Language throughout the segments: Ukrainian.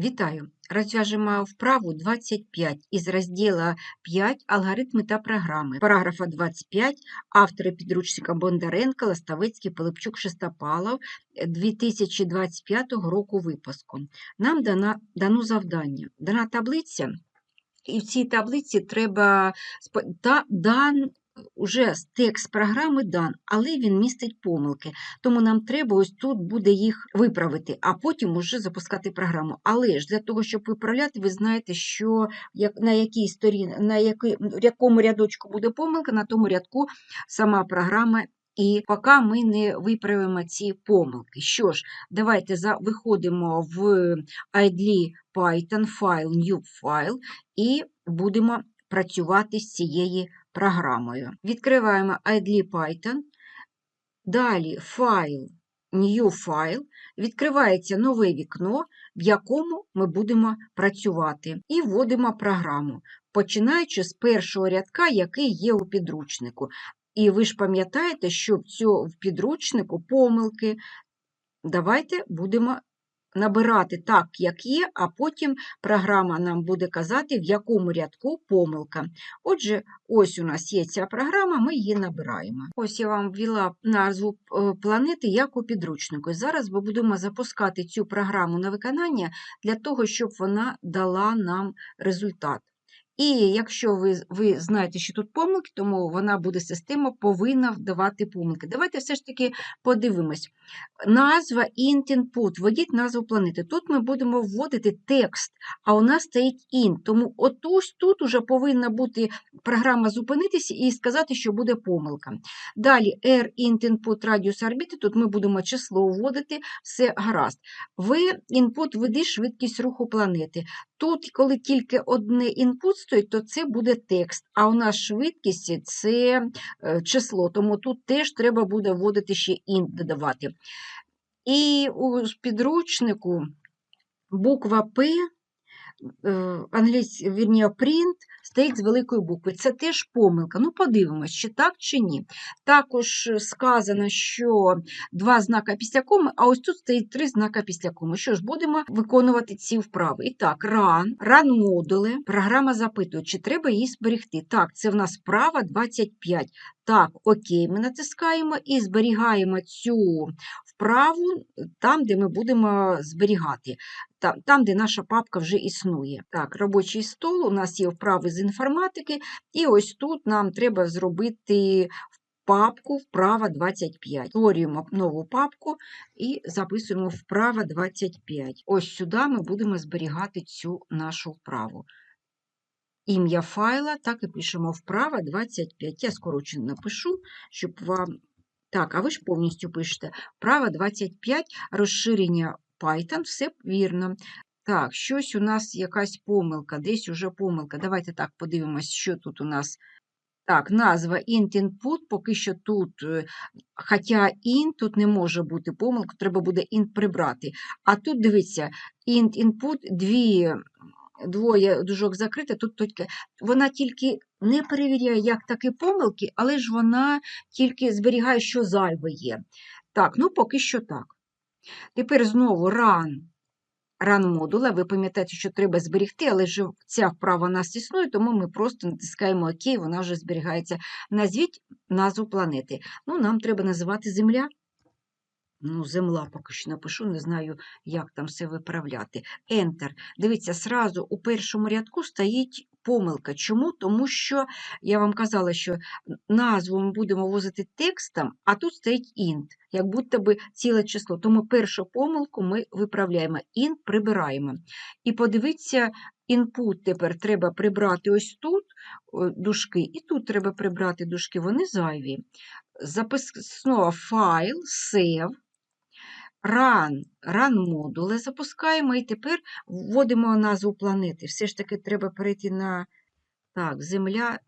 Вітаю! Розв'яжемо вправу 25 із розділу 5 «Алгоритми та програми». Параграфа 25. Автори підручника Бондаренко, Ластавицький, Пилипчук, Шестопалов 2025 року випуску. Нам дана, дано завдання. Дана таблиця, і в цій таблиці треба та, дан, уже текст програми дан, але він містить помилки. Тому нам треба ось тут буде їх виправити, а потім уже запускати програму. Але ж для того, щоб виправляти, ви знаєте, що як, на якій сторін, на який, в якому рядочку буде помилка, на тому рядку сама програма. І поки ми не виправимо ці помилки. Що ж, давайте за, виходимо в idle Python файл, new файл і будемо працювати з цією програмою. Відкриваємо idle Python, далі файл, new файл, відкривається нове вікно, в якому ми будемо працювати, і вводимо програму, починаючи з першого рядка, який є у підручнику. І ви ж пам'ятаєте, що в підручнику помилки. Давайте будемо набирати так, як є, а потім програма нам буде казати, в якому рядку помилка. Отже, ось у нас є ця програма, ми її набираємо. Ось я вам ввела назву е, планети як у підручнику. Зараз ми будемо запускати цю програму на виконання для того, щоб вона дала нам результат. І якщо ви, ви знаєте, що тут помилки, тому вона буде система повинна вдавати помилки. Давайте все ж таки подивимось. Назва int input, введіть назву планети. Тут ми будемо вводити текст, а у нас стоїть int. Тому отусь тут уже повинна бути програма зупинитися і сказати, що буде помилка. Далі r int input radius орбіти, тут ми будемо число вводити, все гаразд. В input введи швидкість руху планети. Тут, коли тільки одне input стоїть, то це буде текст, а у нас швидкість це е, число, тому тут теж треба буде вводити ще int додавати. І у підручнику буква П, англійський, вірні, стоїть з великої букви. Це теж помилка. Ну, подивимось, чи так, чи ні. Також сказано, що два знака після коми, а ось тут стоїть три знака після коми. Що ж, будемо виконувати ці вправи. І так, run, run модули. Програма запитує, чи треба її зберегти. Так, це в нас вправа 25. Так, окей, ми натискаємо і зберігаємо цю вправу там, де ми будемо зберігати, там, де наша папка вже існує. Так, робочий стол, у нас є вправи з інформатики, і ось тут нам треба зробити папку вправа 25. Створюємо нову папку і записуємо вправа 25. Ось сюди ми будемо зберігати цю нашу вправу. Ім'я файла, так і пишемо вправа 25. Я скорочено напишу, щоб вам. Так, а ви ж повністю пишете вправа 25, розширення Python, все вірно. Так, щось у нас якась помилка, десь уже помилка. Давайте так подивимось, що тут у нас. Так, назва int input, поки що тут, е, хоча int тут не може бути помилка, треба буде int прибрати. А тут дивіться, int input, дві, двоє дужок закрите, тут тільки, вона тільки не перевіряє, як такі помилки, але ж вона тільки зберігає, що зайве є. Так, ну поки що так. Тепер знову run. Run модула, ви пам'ятаєте, що треба зберегти, але ж ця вправа у нас існує, тому ми просто натискаємо ОК, вона вже зберігається. Назвіть назву планети. Ну, нам треба називати Земля. Ну, земла поки що напишу, не знаю, як там все виправляти. Enter. Дивіться, сразу у першому рядку стоїть помилка. Чому? Тому що я вам казала, що назву ми будемо возити текстом, а тут стоїть int, як будто би ціле число. Тому першу помилку ми виправляємо. Int прибираємо. І подивіться, input тепер треба прибрати ось тут дужки, і тут треба прибрати дужки, вони зайві. Записного файл, save, run, run модули запускаємо і тепер вводимо назву планети. Все ж таки треба перейти на так, Земля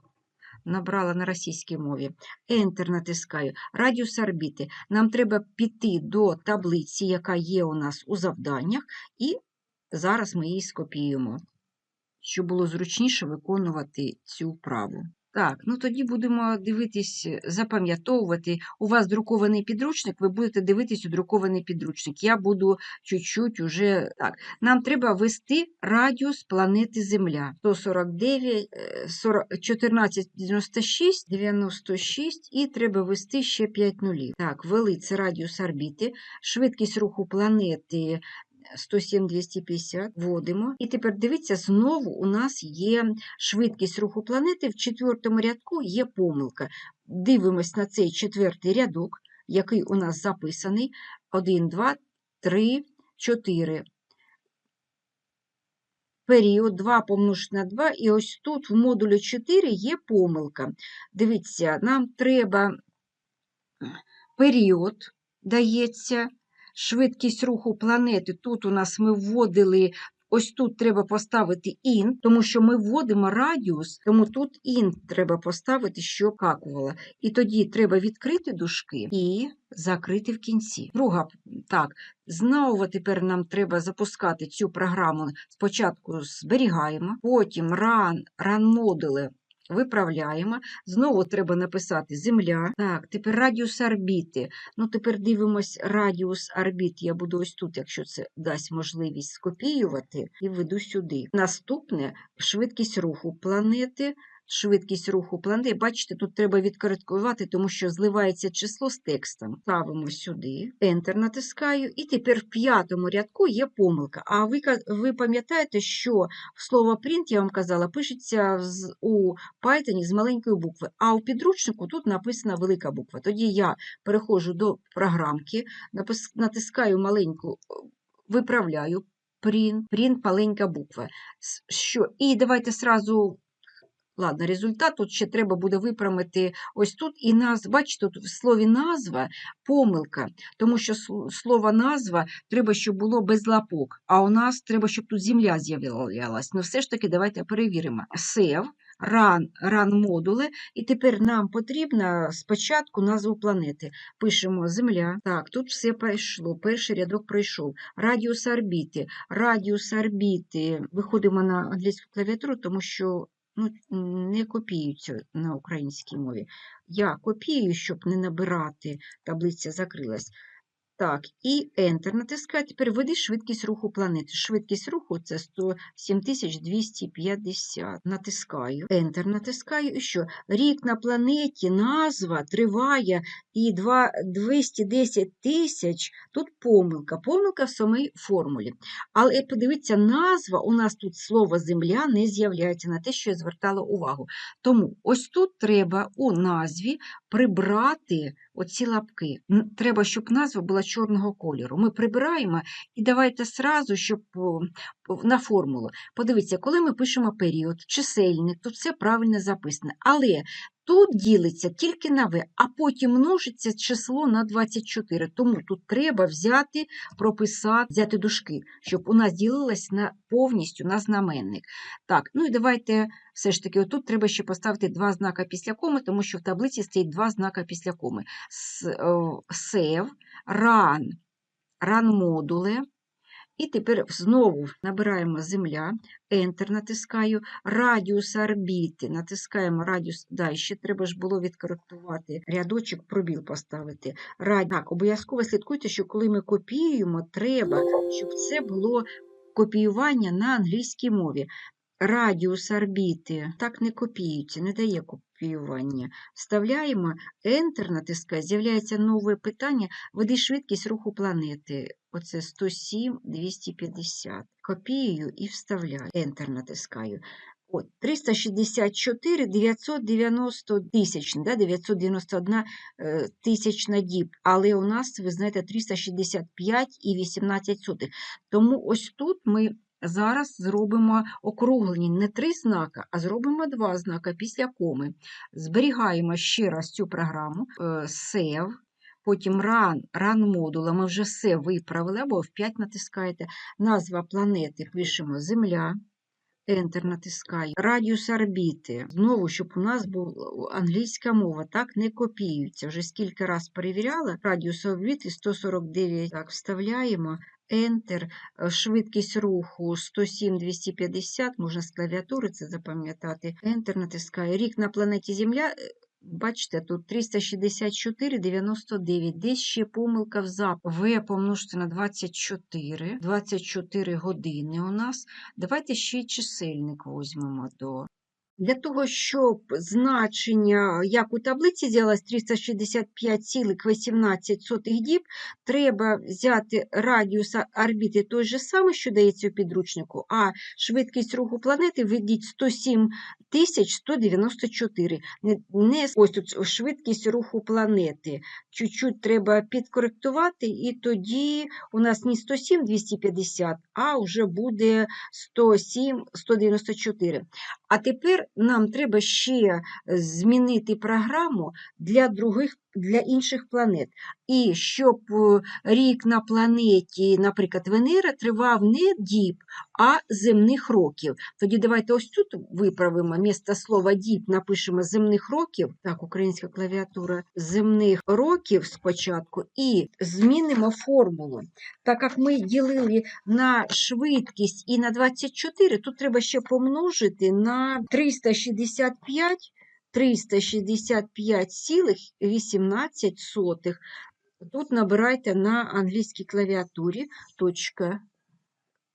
набрала на російській мові. Enter натискаю. Радіус орбіти. Нам треба піти до таблиці, яка є у нас у завданнях, і зараз ми її скопіюємо, щоб було зручніше виконувати цю вправу. Так, ну тоді будемо дивитись, е, запам'ятовувати. У вас друкований підручник, ви будете дивитись у друкований підручник. Я буду чуть-чуть уже так. Нам треба ввести радіус планети Земля. 149, е, 40 1496, 96 і треба ввести ще 5 нулів. Так, ввели це радіус орбіти, швидкість руху планети 107-250, вводимо. І тепер дивіться, знову у нас є швидкість руху планети. В четвертому рядку є помилка. Дивимось на цей четвертий рядок, який у нас записаний. 1, 2, 3, 4. Період 2 помножити на 2, і ось тут в модулі 4 є помилка. Дивіться, нам треба період дається, швидкість руху планети. Тут у нас ми вводили, ось тут треба поставити ін, тому що ми вводимо радіус, тому тут ін треба поставити, що какувало. І тоді треба відкрити дужки і закрити в кінці. Друга, так, знову тепер нам треба запускати цю програму. Спочатку зберігаємо, потім run, run модули виправляємо. Знову треба написати Земля. Так, тепер радіус орбіти. Ну, тепер дивимось радіус орбіт. Я буду ось тут, якщо це дасть можливість скопіювати, і введу сюди. Наступне швидкість руху планети. Швидкість руху планети. Бачите, тут треба відкоректувати, тому що зливається число з текстом. Ставимо сюди, Enter натискаю, і тепер в п'ятому рядку є помилка. А ви, ви пам'ятаєте, що слово print, я вам казала, пишеться у Python з маленької букви, а у підручнику тут написана велика буква. Тоді я переходжу до програмки, натискаю маленьку, виправляю print, print маленька буква. Що? І давайте сразу Ладно, результат тут ще треба буде виправити ось тут. І наз, бачите, тут в слові назва помилка, тому що слово назва треба, щоб було без лапок, а у нас треба, щоб тут земля з'являлась. Ну, все ж таки, давайте перевіримо. Save, run, run модули, і тепер нам потрібно спочатку назву планети. Пишемо Земля. Так, тут все пройшло. Перший рядок пройшов. Радіус орбіти. Радіус орбіти. Виходимо на англійську клавіатуру, тому що не копіються на українській мові. Я копію, щоб не набирати, таблиця закрилась. Так, і Enter натискаю. Тепер введи швидкість руху планети. Швидкість руху це 107 250. Натискаю. Enter натискаю. І що? Рік на планеті, назва триває і два- 210 тисяч. Тут помилка. Помилка в самій формулі. Але подивіться, назва у нас тут слово Земля не з'являється на те, що я звертала увагу. Тому ось тут треба у назві прибрати оці лапки. Треба, щоб назва була чорного кольору. Ми прибираємо і давайте сразу, щоб на формулу. Подивіться, коли ми пишемо період, чисельник, то все правильно записано. Але тут ділиться тільки на В, а потім множиться число на 24. Тому тут треба взяти, прописати, взяти дужки, щоб у нас ділилось на повністю на знаменник. Так, ну і давайте все ж таки, отут треба ще поставити два знака після коми, тому що в таблиці стоїть два знака після коми. Е, Save, run, run модули. І тепер знову набираємо земля, Enter натискаю, радіус орбіти, натискаємо радіус, да, ще треба ж було відкоректувати рядочок, пробіл поставити. Раді... Так, обов'язково слідкуйте, що коли ми копіюємо, треба, щоб це було копіювання на англійській мові. Радіус орбіти так не копіюється, не дає копіювання. Вставляємо, Enter натискає, з'являється нове питання, веди швидкість руху планети. Оце 107, 250. Копіюю і вставляю. Enter натискаю. От, 364 990 тисяч, да, 991 е, тисячна діб. Але у нас, ви знаєте, 365 і 18 сотих. Тому ось тут ми зараз зробимо округлені не три знака, а зробимо два знака після коми. Зберігаємо ще раз цю програму, е, save, потім run, run модула, ми вже все виправили, або в 5 натискаєте. Назва планети пишемо Земля. Enter натискаю. Радіус орбіти. Знову, щоб у нас була англійська мова, так не копіюється. Вже скільки раз перевіряла. Радіус орбіти 149. Так, вставляємо. Enter, е, швидкість руху 107 250, можна з клавіатури це запам'ятати. Enter натискаю. Рік на планеті Земля. е, Бачите, тут 364,99. Десь ще помилка в записі. В помножити на 24. 24 години у нас. Давайте ще й чисельник візьмемо до. Для того, щоб значення, як у таблиці з'явилось 365,18 діб, треба взяти радіус орбіти той же самий, що дається у підручнику, а швидкість руху планети введіть 107 194. Не, не ось тут швидкість руху планети. Чуть-чуть треба підкоректувати, і тоді у нас не 107 250, а вже буде 107 194. А тепер нам треба ще е, змінити програму для других для інших планет. І щоб е, рік на планеті, наприклад, Венера, тривав не діб, а земних років. Тоді давайте ось тут виправимо місто слова діб, напишемо земних років, так, українська клавіатура, земних років спочатку, і змінимо формулу. Так як ми ділили на швидкість і на 24, тут треба ще помножити на 365 365,18. Тут набирайте на англійській клавіатурі точка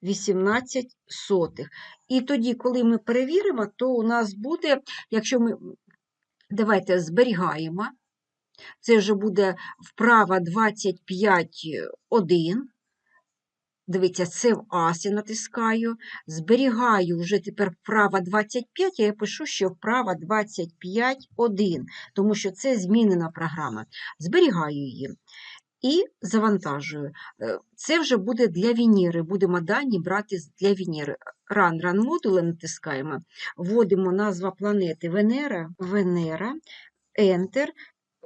18 сотих. І тоді, коли ми перевіримо, то у нас буде, якщо ми давайте зберігаємо, це вже буде вправа 25,1. Дивіться, це в ас я натискаю. Зберігаю вже тепер вправа 25, а я пишу, що вправа 25.1, тому що це змінена програма. Зберігаю її і завантажую. Е, Це вже буде для Венери. Будемо дані брати для Венери. Run, run модули натискаємо, вводимо назва планети Венера, Венера, Enter,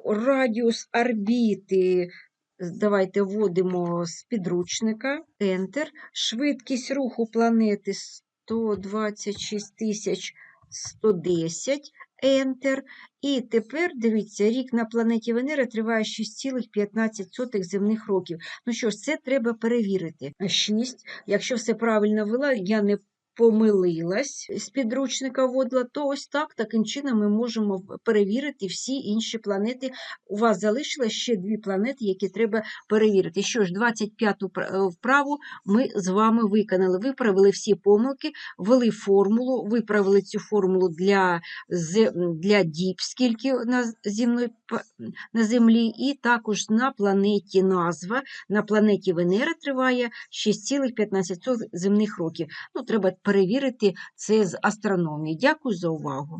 радіус орбіти Давайте вводимо з підручника, Enter, швидкість руху планети 126 тисяч 110, Enter. І тепер, дивіться, рік на планеті Венера триває 6,15 земних років. Ну що ж, це треба перевірити. 6. Якщо все правильно вела, я не помилилась з підручника вводила, то ось так, таким чином ми можемо перевірити всі інші планети. У вас залишилось ще дві планети, які треба перевірити. Що ж, 25-ту е, вправу ми з вами виконали. Виправили всі помилки, ввели формулу, виправили цю формулу для, для діб, скільки на земної на Землі, і також на планеті назва. На планеті Венера триває 6,15 земних років. Ну, треба перевірити це з астрономії. Дякую за увагу.